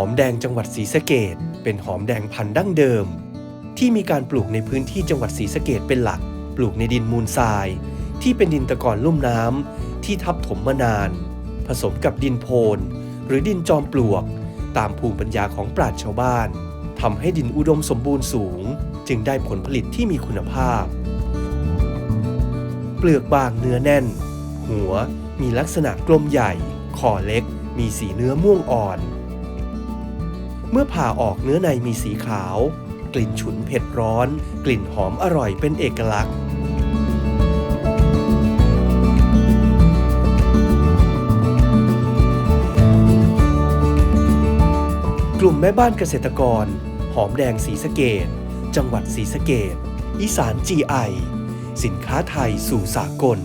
อมแดงจังหวัดศรีสะเกดเป็นหอมแดงพันธุ์ดั้งเดิม ที่มีการปลูกในพื้นที่จังหวัดศรีสะเกดเป็นหลัก ปลูกในดินมูลทราย ที่เป็นดินตะกอนลุ่มน้ำที่ทับถมมานาน ผสมกับดินโพนหรือดินจอมปลวก ตามภูมิปัญญาของปราชญ์ชาวบ้านทำให้ดินอุดมสมบูรณ์สูง จึงได้ผลผลิตที่มีคุณภาพ เปลือกบางเนื้อแน่น หัวมีลักษณะกลมใหญ่คอเล็ก มีสีเนื้อม่วงอ่อน เมื่อผ่าออกเนื้อในมีสีขาว กลิ่นฉุนเผ็ดร้อน กลิ่นหอมอร่อยเป็นเอกลักษณ์ กลุ่มแม่บ้านเกษตรกร หอมแดงสีสะเกดจังหวัดสีสะเกดอีสาน GI สินค้าไทยสู่สากล